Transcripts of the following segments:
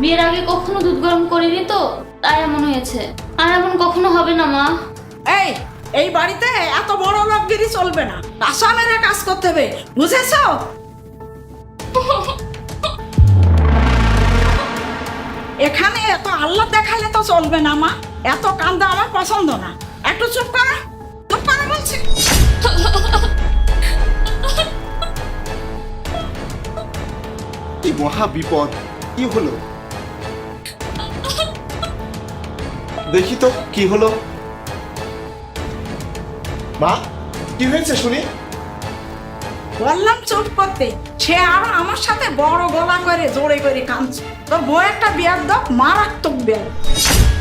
বিয়ের আগে কখনো দুধ গরম করিনি তো, তাই এমন হয়েছে। আর এমন কখনো হবে না, মা। এই এই বাড়িতে এত বড় লোকগিরি চলবে না। আসামের কাজ করতে হবে, বুঝেছ? এখানে এত আল্লাহ দেখালে তো চলবে না, মা। এত কান্দা আমার পছন্দ না। একটু চুপ করো। মহা বিপদ কি হলো? দেখি তো কি হলো? মা কি হয়েছে শুনি? বললাম চুপ করতে সে আরও আমার সাথে বড় গলা করে জোরে করে কাঁদছে। তো বউ একটা বিয়ার দাও মারাত্মক বিয়ার।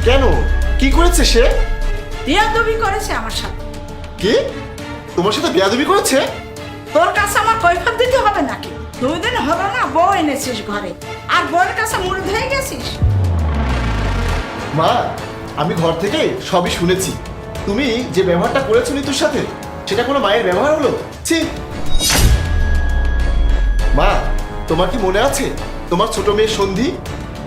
কেন? কি করেছে সে? বিয়াদবি করেছে আমার সাথে। কি? তোমার সাথে বিয়াদবি করেছে? তোর কাছে আমার কৈফত দিতে হবে নাকি? দুই দিন হলো না, বউ এনেছিস ঘরে। আর বউয়ের কাছে মুড় ধয়ে গেছিস? মা, আমি ঘর থেকে সবই শুনেছি। তুমি যে ব্যবহারটা করেছ নিতুর সাথে, সেটা কোনো মায়ের ব্যবহার হলো? ছি। মা, তোমার কি মনে আছে? তোমার ছোট মেয়ে সন্ধি?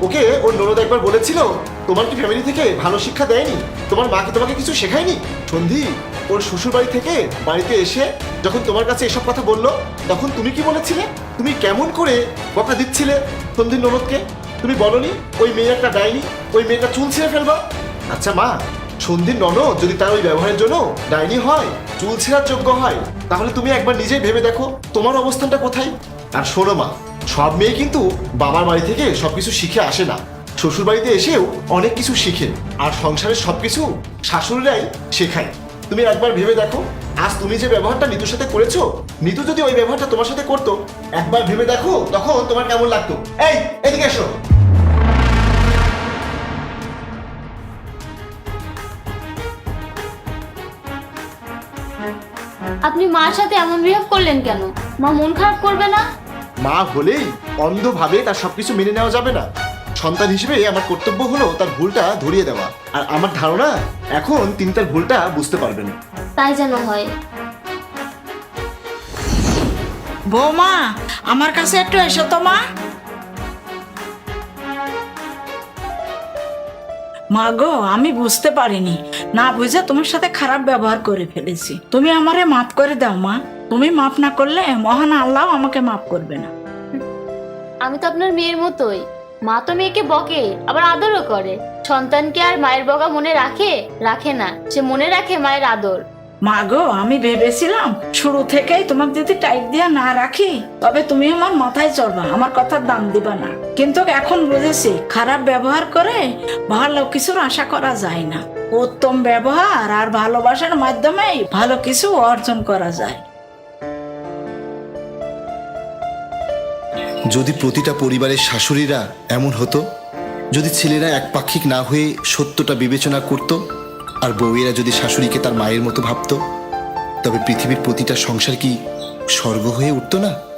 ওকে ওর ননদ একবার বলেছিল তোমার কি ফ্যামিলি থেকে ভালো শিক্ষা দেয়নি? তোমার মা কি তোমাকে কিছু শেখায়নি? সন্ধি ওর শ্বশুর বাড়ি থেকে বাড়িতে এসে যখন তোমার কাছে এসব কথা বলল, তখন তুমি কি বলেছিলে? তুমি কেমন করে বকা দিচ্ছিলে সন্ধির ননদকে? তুমি বলনি, ওই মেয়ে একটা ডাইনি, ওই মেয়েটা চুল ছিঁড়ে ফেলবা? আচ্ছা মা সন্ধির ননদ যদি তার ওই ব্যবহারের জন্য ডাইনি হয়, চুল ছেঁড়ার যোগ্য হয়, তাহলে তুমি একবার নিজেই ভেবে দেখো তোমার অবস্থানটা কোথায়। আর শোনো মা, সব মেয়ে কিন্তু বাবার বাড়ি থেকে সবকিছু শিখে আসে না। শ্বশুর বাড়িতে এসেও অনেক কিছু শিখে আর সংসারের সবকিছু শাশুড়িরাই শেখায়। তুমি একবার ভেবে দেখো আজ তুমি যে ব্যবহারটা নিতুর সাথে করেছ নিতু যদি ওই ব্যবহারটা তোমার সাথে করতো একবার ভেবে দেখো তখন তোমার কেমন লাগতো। এই এদিকে এসো। আপনি মার সাথে এমন বিহেভ করলেন কেন? মা মন খারাপ করবে না? মা হলেই অন্ধভাবে তার সবকিছু মেনে নেওয়া যাবে না। সন্তান হিসেবে আমার কর্তব্য হলো তার ভুলটা ধরিয়ে দেওয়া। আর আমার ধারণা এখন তিনি তার ভুলটা বুঝতে পারবেন। তাই যেন হয়। বৌমা আমার কাছে একটু এসো তো মা। মা গো আমি বুঝতে পারিনি। না বুঝে তোমার সাথে খারাপ ব্যবহার করে ফেলেছি। তুমি আমারে মাফ করে দাও মা। তুমি মাফ না করলে মহান আল্লাহ আমাকে মাফ করবে না। আমি তো আপনার মেয়ের মতোই। মা তো মেয়েকে বকে, আবার আদরও করে। সন্তানকে আর মায়ের বকা মনে রাখে? রাখে না। সে মনে রাখে মায়ের আদর। মা গো, আমি ভেবেছিলাম শুরু থেকেই তোমাকে যদি টাইট দিয়া না রাখি, তবে তুমি আমার মাথায় চড়বা, আমার কথার দাম দিবা না। কিন্তু এখন বুঝেছি, খারাপ ব্যবহার করে ভালো কিছুর আশা করা যায় না। উত্তম ব্যবহার আর ভালোবাসার মাধ্যমেই ভালো কিছু অর্জন করা যায়। যদি প্রতিটা পরিবারের শাশুড়িরা এমন হতো, যদি ছেলেরা একপাক্ষিক না হয়ে সত্যটা বিবেচনা করত, আর বউয়েরা যদি শাশুড়িকে তার মায়ের মতো ভাবত, তবে পৃথিবীর প্রতিটা সংসার কি স্বর্গ হয়ে উঠত না?